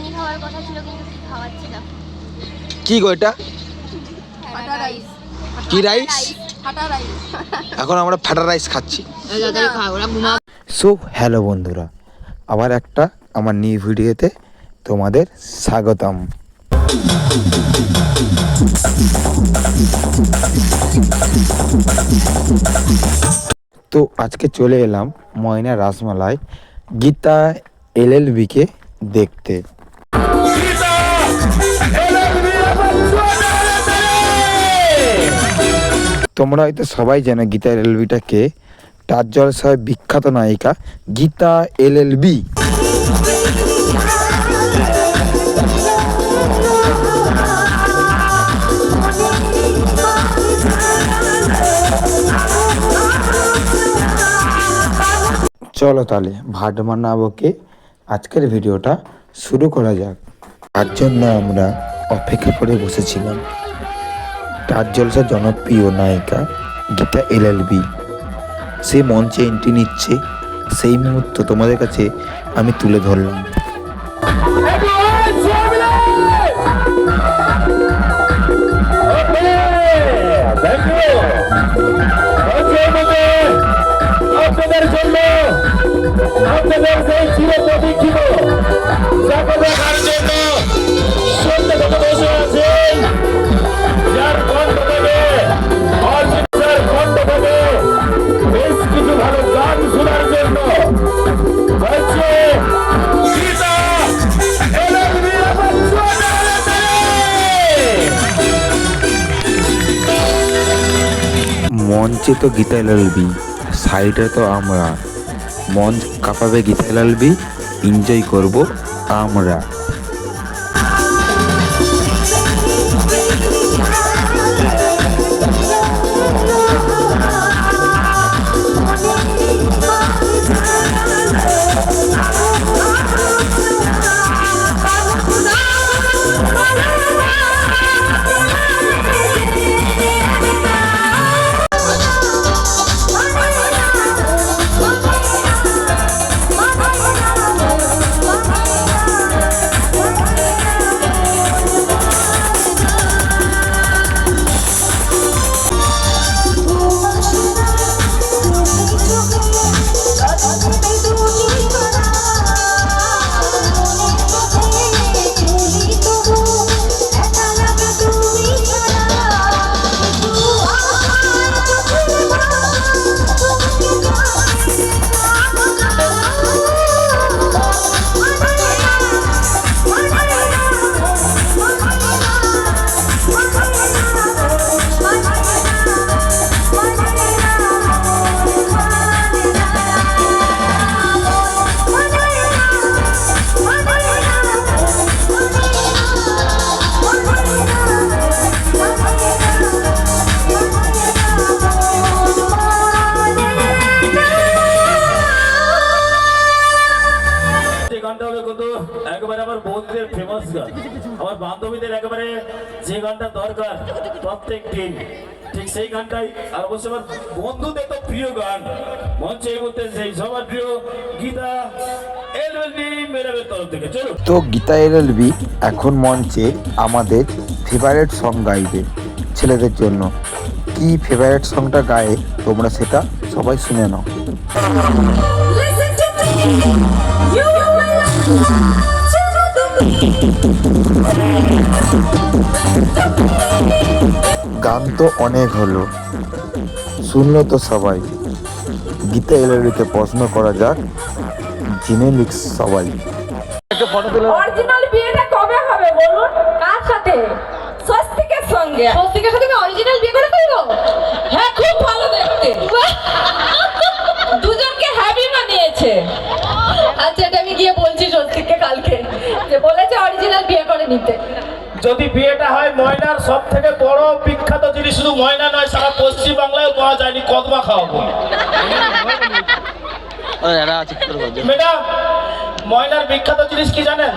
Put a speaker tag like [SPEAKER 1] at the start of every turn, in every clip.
[SPEAKER 1] বিরিয়ানি খাওয়ার কথা ছিল কিন্তু কি খাওয়াচ্ছি না
[SPEAKER 2] কি গো এটা?
[SPEAKER 3] ফাটা রাইস
[SPEAKER 2] কি রাইস এখন আমরা ফ্যাটা রাইস খাচ্ছি। সো হ্যালো বন্ধুরা আবার একটা আমার নিউ ভিডিওতে তোমাদের স্বাগতম। তো আজকে চলে এলাম ময়না রাসমালাই গীতা এলএলবিকে দেখতে। তোমরা হয়তো সবাই জানো গীতা এলএলবিটাকে তার জলসায় বিখ্যাত নায়িকা গীতা এল এলএলবি। চলো তাহলে ভাটমান নাবকে আজকের ভিডিওটা শুরু করা যাক। তার জন্য আমরা অপেক্ষা করে বসেছিলাম। তার জলসা জনপ্রিয় নায়িকা, গীতা এলএলবি সে মঞ্চে এন্ট্রি নিচ্ছে। সেই মুহূর্ত তোমাদের কাছে আমি তুলে ধরলাম। মঞ্চে তো গীতা লালবি সাইডে তো আমরা মঞ্চ কাঁপাবে গীতা লালবি এনজয় করব আমরা।
[SPEAKER 4] ফেমাস গান আমার বান্ধবীদের একেবারে যে গানটা দরকার প্রত্যেক দিন। ঠিক সেই গানটাই আর অবশ্য আমার বন্ধুদের তো প্রিয় গান। মঞ্চে এই মুহূর্তে সেই সবার প্রিয় গীতা এলএলডি মেরাবের তরফ থেকে। চলো
[SPEAKER 2] তো গীতা এলএলবি এখন মঞ্চে আমাদের ফেভারেট সং গাইবে ছেলেদের জন্য। কি ফেভারিট সংটা গায়ে তোমরা সেটা সবাই শুনে নাও। গান তো অনেক হলো। শুনলো তো সবাই। গীতা এলএলবিকে প্রশ্ন করা যাক জেনে লিখ সবাই।
[SPEAKER 5] অরিজিনাল বিয়েটা কবে হবে বলুন? কার সাথে? স্বস্তিকের সঙ্গে। স্বস্তিকের সাথে অরিজিনাল বিয়ে করে হ্যাঁ খুব ভালো দেখতে দুজনকে হ্যাপি মানিয়েছে আচ্ছা এটা আমি গিয়ে বলছি স্বস্তিককে কালকে যে বলেছে অরিজিনাল বিয়ে করে নিতে।
[SPEAKER 4] যদি বিয়েটা হয় ময়নার সব থেকে বড় বিখ্যাত জিনিস শুধু ময়না নয় সারা পশ্চিম বাংলায় পাওয়া যায়নি কদমা খাওয়াবো ম্যাডাম ময়নার বিখ্যাত জিনিস কি জানেন?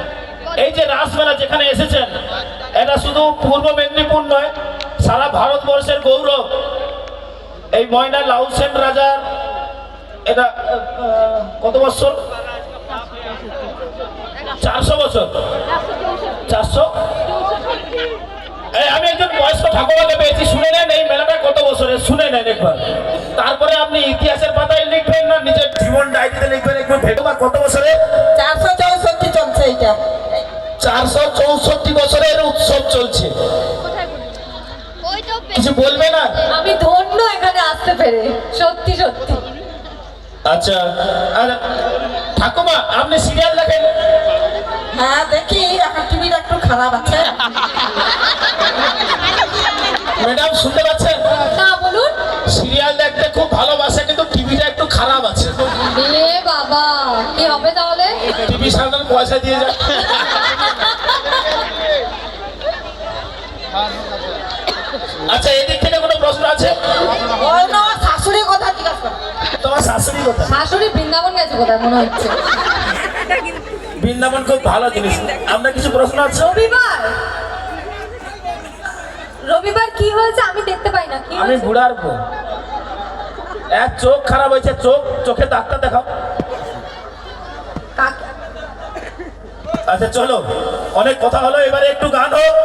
[SPEAKER 4] এই যে রাসমেলা যেখানে এসেছেন এটা শুধু পূর্ব মেদিনীপুর নয় সারা ভারতবর্ষের গৌরব। এই ময়না লাউসেন রাজার এটা কত বছর? চারশো বছর। চারশো? আমি একজন বয়স্ক ঠাকুমাকে পেয়েছি শুনে নেন এই মেলাটা কত বছরের শুনে নেন একবার। তারপরে আপনি ইতিহাসের পাতায় লিখবেন না নিজের জীবন ডায়েরিতে লিখবেন একবার ভেবে কত বছরে।
[SPEAKER 5] চারশো চৌষট্টি চলছে এইটা।
[SPEAKER 4] চারশো চৌষট্টি বছরের উৎসব চলছে। কিছু বলবে না?
[SPEAKER 5] আমি ধন্য এখানে আসতে পেরে সত্যি সত্যি।
[SPEAKER 4] আচ্ছা আর ঠাকুমা আপনি সিরিয়াল দেখেন?
[SPEAKER 5] হ্যাঁ দেখি। খারাপ আছে?
[SPEAKER 4] ম্যাডাম শুনতে পাচ্ছেন?
[SPEAKER 5] না বলুন।
[SPEAKER 4] সিরিয়াল দেখতে খুব ভালোবাসে কিন্তু টিভিটা একটু খারাপ আছে।
[SPEAKER 5] এ বাবা কি হবে তাহলে?
[SPEAKER 4] টিভি সারানোর পয়সা দিয়ে যায়। আচ্ছা এদিক থেকে কোনো প্রশ্ন আছে?
[SPEAKER 5] শাশুড়ির কথা জিজ্ঞাসা
[SPEAKER 4] তোমার শাশুড়ি কথা?
[SPEAKER 5] শাশুড়ি বৃন্দাবন গেছে কোথায় মনে হচ্ছে?
[SPEAKER 4] বৃন্দাবন খুব ভালো জিনিস। আপনার কিছু প্রশ্ন আছে?
[SPEAKER 5] রবিবার। রবিবার কি হয়েছে আমি দেখতে পাই না কি
[SPEAKER 4] আমি? বুড়ার এক চোখ খারাপ হয়েছে চোখ চোখে ডাক্তার দেখাও। আচ্ছা চলো অনেক কথা হলো এবারে একটু গান হোক।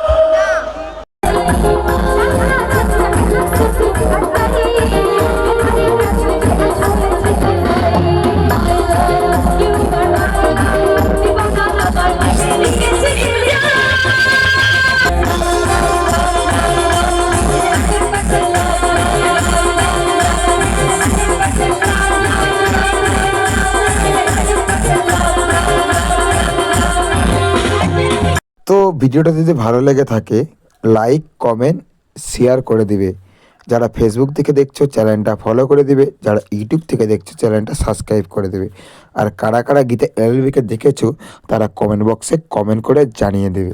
[SPEAKER 2] ভিডিওটা যদি ভালো লেগে থাকে লাইক কমেন্ট শেয়ার করে দিবে। যারা ফেসবুক থেকে দেখছ চ্যানেলটা ফলো করে দিবে। যারা ইউটিউব থেকে দেখছ চ্যানেলটা সাবস্ক্রাইব করে দেবে। আর কারা কারা গীতা এলবিকে দেখেছ, তারা কমেন্ট বক্সে কমেন্ট করে জানিয়ে দেবে।